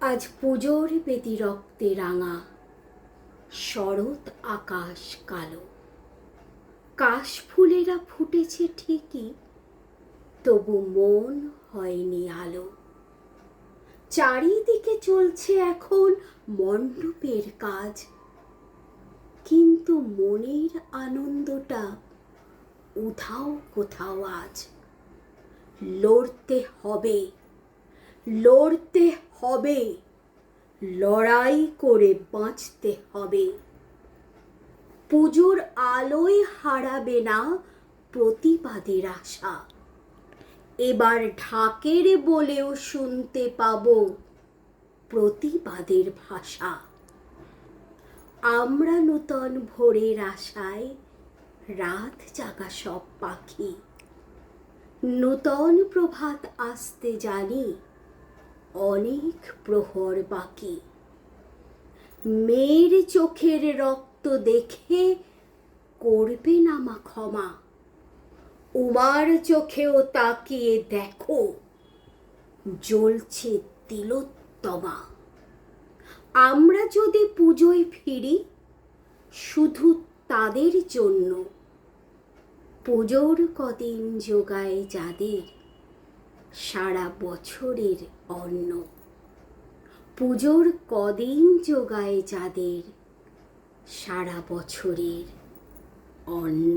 আজ পুজোর বেদি রক্তে রাঙা। শরৎ আকাশ কালো। কাশ ফুলেরা ফুটেছে ঠিকই, তবু মন হয়নি আলো। চারিদিকে চলছে এখন মণ্ডপের কাজ। কিন্তু মনের আনন্দটা উধাও কোথাও আজ। লড়তে হবে লড়তে হবে। লড়াই করে বাঁচতে হবে। পুজোর আলোয় হারাবে না প্রতিবাদের আশা। এবার ঢাকের বলেও শুনতে পাবো প্রতিবাদের ভাষা। আমরা নূতন ভোরের আশায় রাত জাগা সব পাখি। নূতন প্রভাত আসতে জানি অনেক প্রহর বাকি। মেয়ের চোখের রক্ত দেখে করবে না মা ক্ষমা। উমার চোখেও তাকিয়ে দেখো, জ্বলছে তিলোত্তমা। আমরা যদি পুজোয় ফিরি, শুধু তাদের জন্য। পুজোর কদিন যোগায় যাদের সারা বছরের অন্ন। পুজোর কদিন যোগায় যাদের সারা বছরের অন্ন।